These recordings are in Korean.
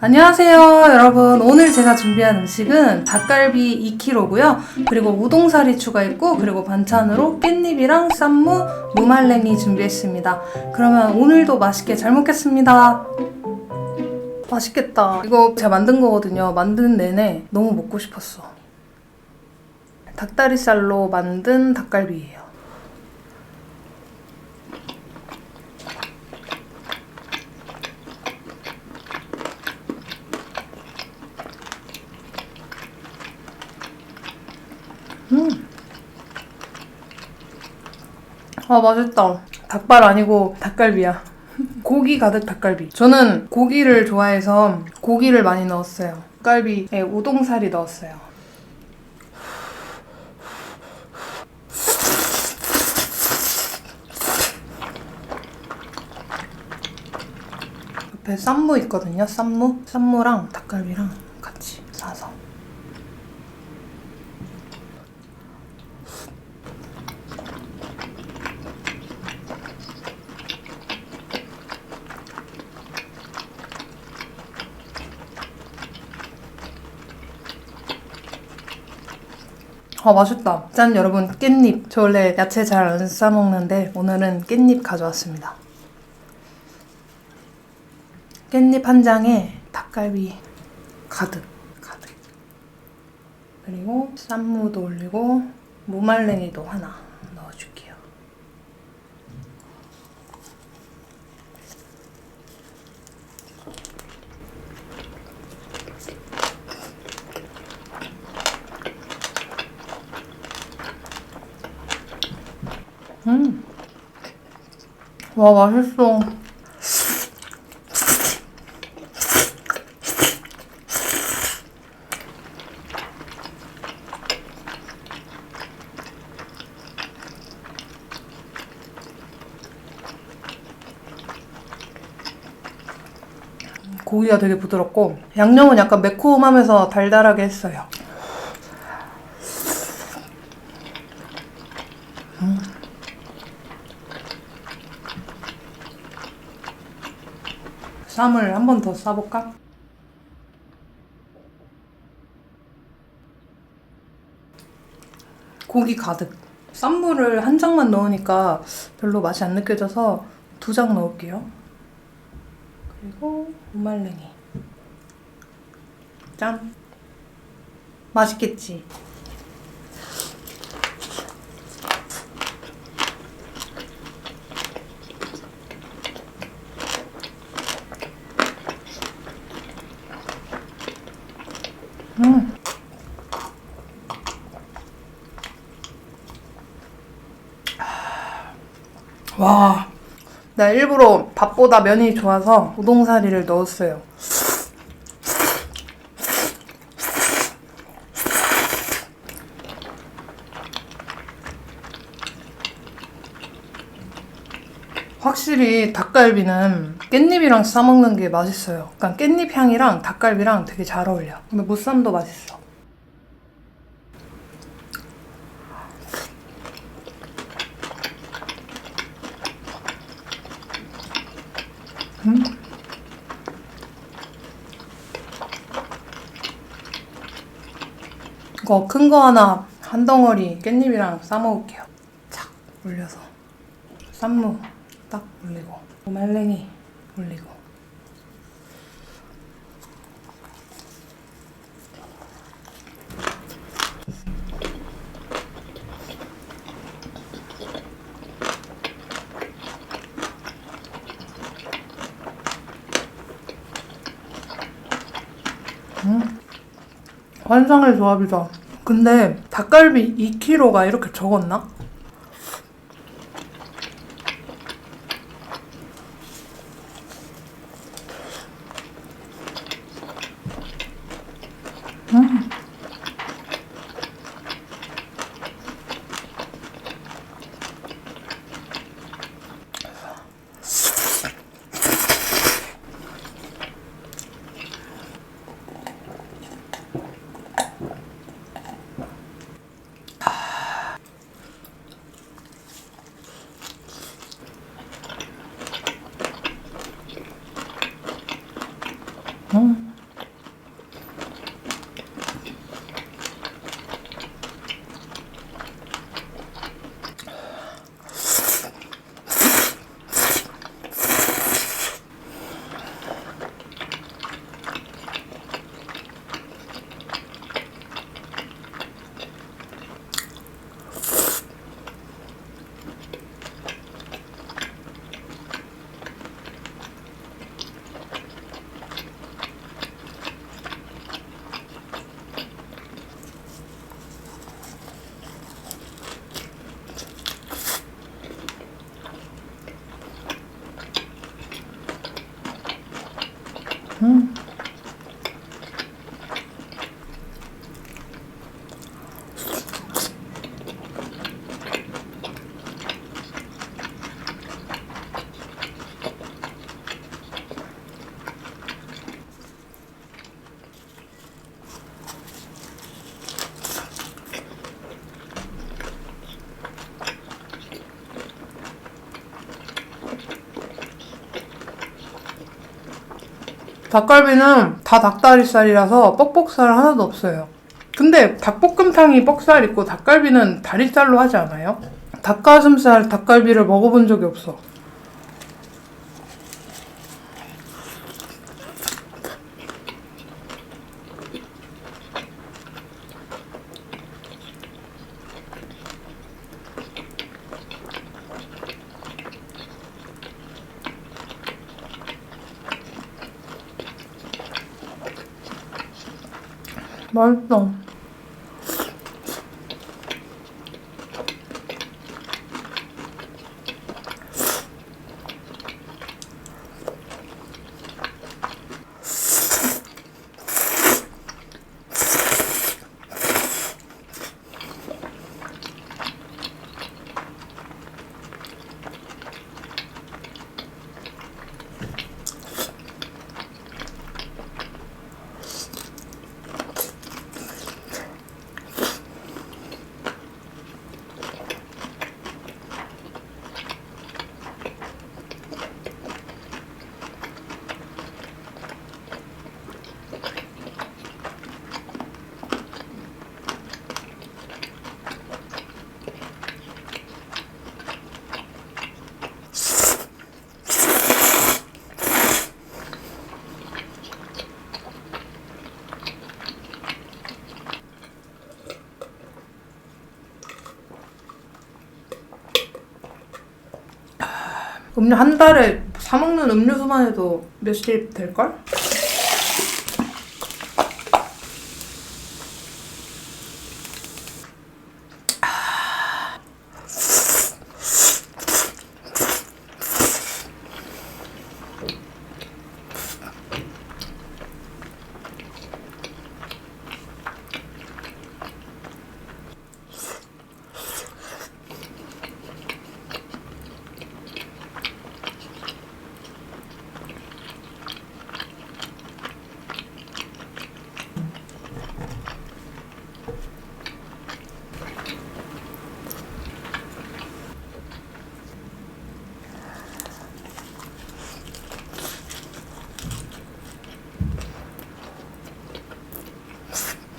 안녕하세요, 여러분. 오늘 제가 준비한 음식은 닭갈비 2kg고요. 그리고 우동사리 추가했고, 그리고 반찬으로 깻잎이랑 쌈무, 무말랭이 준비했습니다. 그러면 오늘도 맛있게 잘 먹겠습니다. 맛있겠다. 이거 제가 만든 거거든요. 만든 내내 너무 먹고 싶었어. 닭다리살로 만든 닭갈비예요. 아 맛있다. 닭발 아니고 닭갈비야. 고기 가득 닭갈비. 저는 고기를 좋아해서 고기를 많이 넣었어요. 닭갈비에 우동살이 넣었어요. 옆에 쌈무 있거든요. 쌈무. 쌈무랑 닭갈비랑 같이 사서. 아 맛있다. 짠 여러분 깻잎. 저 원래 야채 잘 안 싸 먹는데 오늘은 깻잎 가져왔습니다. 깻잎 한 장에 닭갈비 가득 가득. 그리고 쌈무도 올리고 무말랭이도 하나 넣어줄게요. 음. 와 맛있어. 고기가 되게 부드럽고 양념은 약간 매콤하면서 달달하게 했어요. 쌈을 한 번 더 싸볼까? 고기 가득. 쌈무를 한 장만 넣으니까 별로 맛이 안 느껴져서 두 장 넣을게요. 그리고 무말랭이. 짠. 맛있겠지? 음. 와. 나 일부러 밥보다 면이 좋아서 우동사리를 넣었어요. 확실히 닭갈비는 깻잎이랑 싸먹는 게 맛있어요. 그러니까 깻잎 향이랑 닭갈비랑 되게 잘 어울려. 근데 무쌈도 맛있어. 음. 이거 큰 거 하나 한 덩어리 깻잎이랑 싸 먹을게요. 착 올려서 쌈무 딱 올리고 말랭이 올리고 음. 환상의 조합이다. 근데 닭갈비 2kg가 이렇게 적었나? 음. 음. 닭갈비는 다 닭다리살이라서 뻑뻑살 하나도 없어요. 근데 닭볶음탕이 뻑살 있고 닭갈비는 다리살로 하지 않아요? 닭가슴살 닭갈비를 먹어본 적이 없어. 맛있 음료 한 달에 사 먹는 음료수만 해도 몇십 될걸?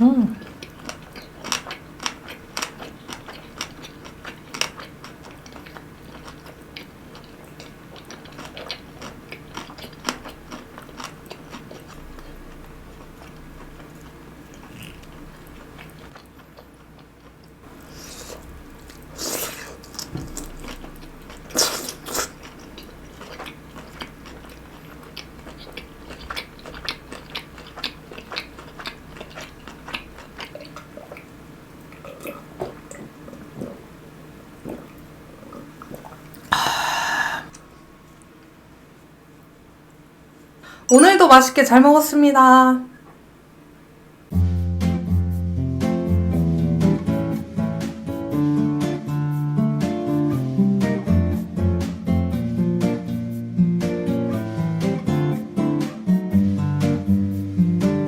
Mm. 오늘도 맛있게 잘 먹었습니다.